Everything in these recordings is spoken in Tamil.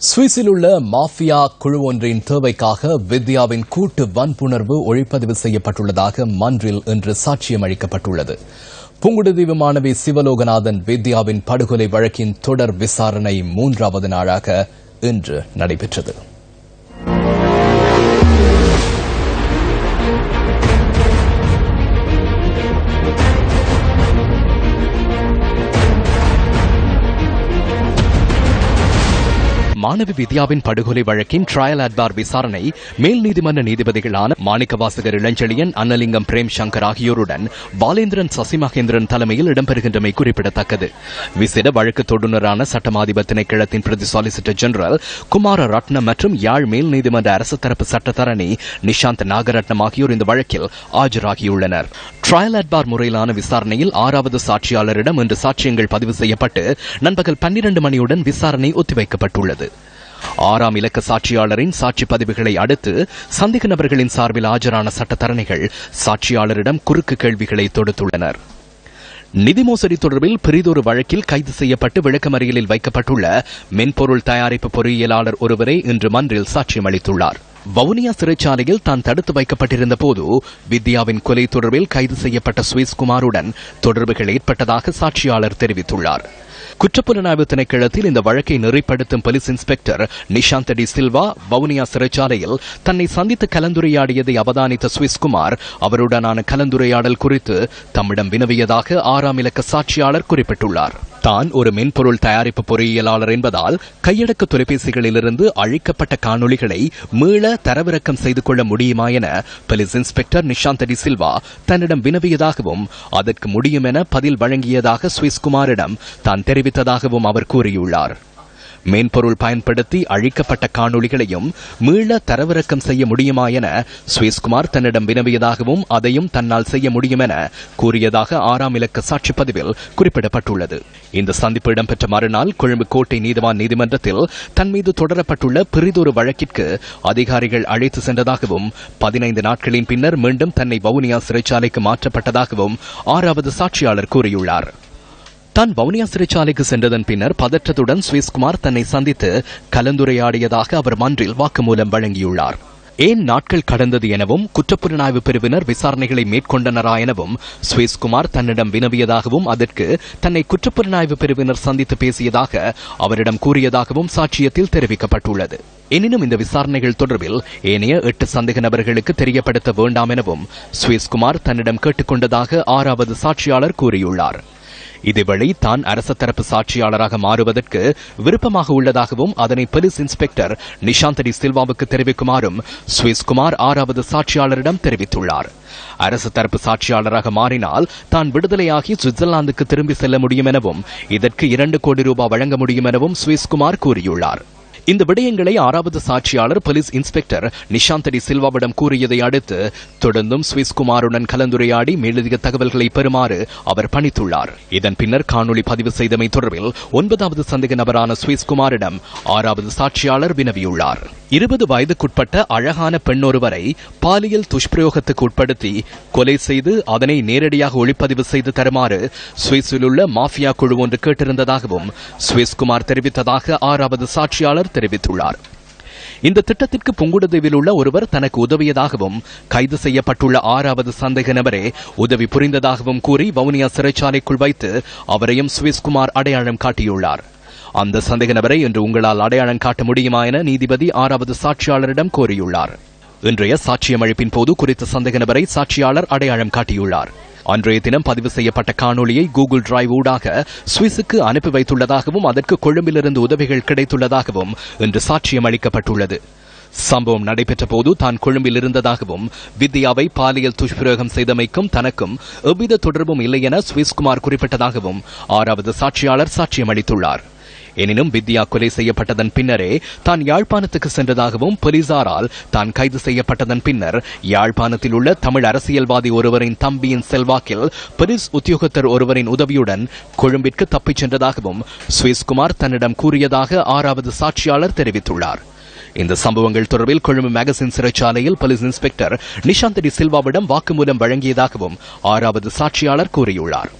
சுவிஸில் உள்ள மாஃபியா குழு ஒன்றின் தேவைக்காக வித்யாவின் கூட்டு வன்புணர்வு ஒழிப்பதிவு செய்யப்பட்டுள்ளதாக மன்றில் இன்று சாட்சியம் அளிக்கப்பட்டுள்ளது புங்குடுதீவு மாணவி சிவலோகநாதன் வித்யாவின் படுகொலை வழக்கின் தொடர் விசாரணை மூன்றாவது நாளாக இன்று நடைபெற்றது. மாணவி வித்யாவின் படுகொலை வழக்கின் ட்ரையல் அட்பார் விசாரணை மேல் நீதிமன்ற நீதிபதிகளான மாணிக்கவாசகர் இளஞ்செழியன் அன்னலிங்கம் பிரேம் சங்கர் ஆகியோருடன் பாலேந்திரன் சசிமகேந்திரன் தலைமையில் இடம்பெறுகின்றமை குறிப்பிடத்தக்கது. விசேட வழக்கு தொடுநரான சட்டமாதிபர் திணைக்களத்தின் பிரதி சாலிசிட்டர் ஜெனரல் குமார ரத்னம் மற்றும் யாழ் மேல் நீதிமன்ற அரசு தரப்பு சட்டத்தரணி நிஷாந்த் நாகரட்னம் ஆகியோர் இந்த வழக்கில் ஆஜராகியுள்ளனர். ட்ரையல் அட்பார் முறையிலான விசாரணையில் ஆறாவது சாட்சியாளரிடம் இன்று சாட்சியங்கள் பதிவு செய்யப்பட்டு நண்பகல் பன்னிரண்டு மணியுடன் விசாரணை ஒத்திவைக்கப்பட்டுள்ளது. ஆறாம் இலக்க சாட்சியாளரின் சாட்சி பதிவுகளை அடுத்து சந்தேக நபர்களின் சார்பில் ஆஜரான சட்டத்தரணிகள் சாட்சியாளரிடம் குறுக்கு கேள்விகளை தொடுத்துள்ளனர். நிதி மோசடி தொடர்பில் பிரிதொரு வழக்கில் கைது செய்யப்பட்டு விளக்கமறியலில் வைக்கப்பட்டுள்ள மென்பொருள் தயாரிப்பு பொறியியலாளர் ஒருவரை இன்று மன்றில் சாட்சியம் அளித்துள்ளாா் வவுனியா சிறைச்சாலையில் தான் தடுத்து வைக்கப்பட்டிருந்த போது வித்யாவின் கொலை தொடர்பில் கைது செய்யப்பட்ட சுவிஸ் குமாருடன் தொடர்புகள் ஏற்பட்டதாக சாட்சியாளர் தெரிவித்துள்ளார். குற்றப்புலனாய்வு திணைக்களத்தில் இந்த வழக்கை நெறிப்படுத்தும் போலீஸ் இன்ஸ்பெக்டர் நிஷாந்த் டி சில்வா வவுனியா சிறைச்சாலையில் தன்னை சந்தித்து கலந்துரையாடியதை அவதானித்த சுவிஸ்குமார் அவருடனான கலந்துரையாடல் குறித்து தம்மிடம் வினவியதாக ஆறாம் இலக்க சாட்சியாளர் குறிப்பிட்டுள்ளார். தான் ஒரு மென்பொருள் தயாரிப்பு பொறியியலாளர் என்பதால் கையடக்க தொலைபேசிகளிலிருந்து அழிக்கப்பட்ட காணொளிகளை மீள தரவிறக்கம் செய்து கொள்ள முடியுமா என போலீஸ் இன்ஸ்பெக்டர் நிஷாந்த் டி சில்வா தன்னிடம் வினவியதாகவும் அதற்கு முடியும் என பதில் வழங்கியதாக சுவிஸ் குமாரிடம் தான் தெரிவித்ததாகவும் அவர் கூறியுள்ளார். மென்பொருள் பயன்படுத்தி அழிக்கப்பட்ட காணொளிகளையும் மீள தரவிறக்கம் செய்ய முடியுமா என சுவிஸ்குமார் தன்னிடம் வினவியதாகவும் அதையும் தன்னால் செய்ய முடியும் என கூறியதாக ஆறாம் இலக்க சாட்சி பதிவில் குறிப்பிடப்பட்டுள்ளது. இந்த சந்திப்பு இடம்பெற்ற மறுநாள் கொழும்பு கோட்டை நீதிவான் நீதிமன்றத்தில் தன் மீது தொடரப்பட்டுள்ள பிரிதொரு வழக்கிற்கு அதிகாரிகள் அழைத்து சென்றதாகவும் பதினைந்து நாட்களின் பின்னர் மீண்டும் தன்னை வவுனியா சிறைச்சாலைக்கு மாற்றப்பட்டதாகவும் ஆறாவது சாட்சியாளர் கூறியுள்ளார். தான் வவுனியா சிறைச்சாலைக்கு சென்றதன் பின்னர் பதற்றத்துடன் சுவிஸ்குமார் தன்னை சந்தித்து கலந்துரையாடியதாக அவர் மன்றில் வாக்குமூலம் வழங்கியுள்ளார். ஏன் நாட்கள் கடந்தது எனவும் குற்றப்புலனாய்வு பிரிவினர் விசாரணைகளை மேற்கொண்டனரா எனவும் சுவேஸ்குமார் தன்னிடம் வினவியதாகவும் அதற்கு தன்னை குற்றப்புலனாய்வு பிரிவினர் சந்தித்து பேசியதாக அவரிடம் கூறியதாகவும் சாட்சியத்தில் தெரிவிக்கப்பட்டுள்ளது. எனினும் இந்த விசாரணைகள் தொடர்பில் ஏனைய எட்டு சந்தேக நபர்களுக்கு தெரியப்படுத்த வேண்டாம் எனவும் சுவேஸ்குமார் தன்னிடம் கேட்டுக்கொண்டதாக ஆறாவது சாட்சியாளர் கூறியுள்ளார். இதேவேளை தான் அரச தரப்பு சாட்சியாளராக மாறுவதற்கு விருப்பமாக உள்ளதாகவும் அதனை போலீஸ் இன்ஸ்பெக்டர் நிஷாந்தடி சில்வாவுக்கு தெரிவிக்குமாறும் சுவிஸ்குமார் ஆறாவது சாட்சியாளரிடம் தெரிவித்துள்ளார். அரசு தரப்பு சாட்சியாளராக மாறினால் தான் விடுதலையாகி சுவிட்சர்லாந்துக்கு திரும்பி செல்ல முடியும் எனவும் இதற்கு இரண்டு கோடி ரூபாய் வழங்க முடியும் எனவும் சுவிஸ்குமார் கூறியுள்ளார். இந்த விடயங்களை ஆறாவது சாட்சியாளர் போலீஸ் இன்ஸ்பெக்டர் நிஷாந்தடி சில்வாவிடம் கூறியதை அடுத்து தொடர்ந்தும் சுவிஸ் குமாருடன் கலந்துரையாடி மேலதிக தகவல்களை பெறுமாறு அவர் பணித்துள்ளார். இதன் பின்னர் காணொலி பதிவு செய்தமை தொடர்பில் ஒன்பதாவது சந்தேக நபரான சுவிஸ் குமாரிடம் ஆறாவது சாட்சியாளர் வினவியுள்ளார். இருபது வயதுக்குட்பட்ட அழகான பெண் ஒருவரை பாலியல் துஷ்பிரயோகத்துக்கு உட்படுத்தி கொலை செய்து அதனை நேரடியாக ஒளிப்பதிவு செய்து தருமாறு சுவிஸில் உள்ள மாஃபியா குழு ஒன்று கேட்டிருந்ததாகவும் சுவிஸ் குமார் தெரிவித்ததாக ஆறாவது சாட்சியாளர் தெரிவித்துள்ளார். இந்த திட்டத்திற்கு புங்குடுதீவில் உள்ள ஒருவர் தனக்கு உதவியதாகவும் கைது செய்யப்பட்டுள்ள ஆறாவது சந்தேக நபரே உதவி புரிந்ததாகவும் கூறி வவுனியா சிறைச்சாலைக்குள் வைத்து அவரையும் சுவிஸ்குமார் அடையாளம் காட்டியுள்ளார். அந்த சந்தேக நபரை இன்று உங்களால் அடையாளம் காட்ட முடியுமா என நீதிபதி ஆறாவது சாட்சியாளரிடம் கோரியுள்ளார். இன்றைய சாட்சியமளிப்பின் போது குறித்த சந்தேக நபரை சாட்சியாளர் அடையாளம் காட்டியுள்ளார். அன்றைய தினம் பதிவு செய்யப்பட்ட காணொலியை கூகுள் டிரைவ் ஊடாக சுவிஸுக்கு அனுப்பி வைத்துள்ளதாகவும் அதற்கு கொழும்பிலிருந்து உதவிகள் கிடைத்துள்ளதாகவும் இன்று சாட்சியம் அளிக்கப்பட்டுள்ளது. சம்பவம் நடைபெற்ற போது தான் கொழும்பில் இருந்ததாகவும் வித்யாவை பாலியல் துஷ்பிரயோகம் செய்தமைக்கும் தனக்கும் எவ்வித தொடர்பும் இல்லை என சுவிஸ்குமார் குறிப்பிட்டதாகவும் ஆறாவது சாட்சியாளர் சாட்சியம் அளித்துள்ளார். எனினும் வித்யா கொலை செய்யப்பட்டதன் பின்னரே தான் யாழ்ப்பாணத்துக்கு சென்றதாகவும் போலீசாரால் தான் கைது செய்யப்பட்டதன் பின்னர் யாழ்ப்பாணத்தில் உள்ள தமிழ் அரசியல்வாதி ஒருவரின் தம்பியின் செல்வாக்கில் போலீஸ் உத்தியோகத்தர் ஒருவரின் உதவியுடன் கொழும்பிற்கு தப்பிச் சென்றதாகவும் சுவிஸ்குமார் தன்னிடம் கூறியதாக ஆறாவது சாட்சியாளர் தெரிவித்துள்ளார். இந்த சம்பவங்கள் தொடர்பில் கொழும்பு மேகசின் சிறைச்சாலையில் போலீஸ் இன்ஸ்பெக்டர் நிஷாந்த் டி சில்வாவிடம் வாக்குமூலம் வழங்கியதாகவும் ஆறாவது சாட்சியாளர் கூறியுள்ளார்.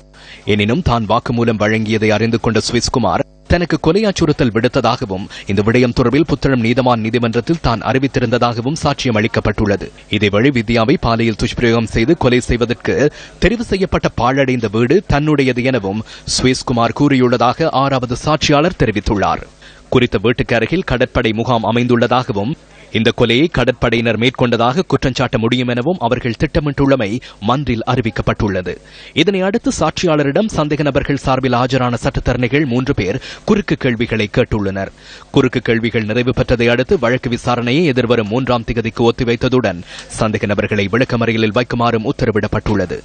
எனினும் தான் வாக்குமூலம் வழங்கியதை அறிந்து கொண்ட சுவிஸ்குமார் தனக்கு கொலை அச்சுறுத்தல் விடுத்ததாகவும் இந்த விடயம் தொடர்பில் புத்தளம் நீதவான் நீதிமன்றத்தில் தான் அறிவித்திருந்ததாகவும் சாட்சியம் அளிக்கப்பட்டுள்ளது. இதேவழி வித்யாவை பாலியல் துஷ்பிரயோகம் செய்து கொலை செய்வதற்கு தெரிவு செய்யப்பட்ட பாழடைந்த வீடு தன்னுடையது எனவும் சுவேஷ்குமார் கூறியுள்ளதாக ஆறாவது சாட்சியாளர் தெரிவித்துள்ளார். குறித்த வீட்டுக்கு அருகில் கடற்படை முகாம் அமைந்துள்ளதாகவும் இந்த கொலையை கடற்படையினர் மேற்கொண்டதாக குற்றஞ்சாட்ட முடியும் எனவும் அவர்கள் திட்டமிட்டுள்ளமை மன்றில் அறிவிக்கப்பட்டுள்ளது. இதனை அடுத்து சாட்சியாளரிடம் சந்தேக நபர்கள் சார்பில் ஆஜரான சட்டத்தரணிகள் மூன்று பேர் குறுக்கு கேள்விகளை கேட்டுள்ளனர். குறுக்கு கேள்விகள் நிறைவு பெற்றதை அடுத்து வழக்கு விசாரணையை எதிர்வரும் மூன்றாம் திகதிக்கு ஒத்திவைத்ததுடன் சந்தேக நபர்களை விளக்கமறையில் வைக்குமாறும் உத்தரவிடப்பட்டுள்ளது.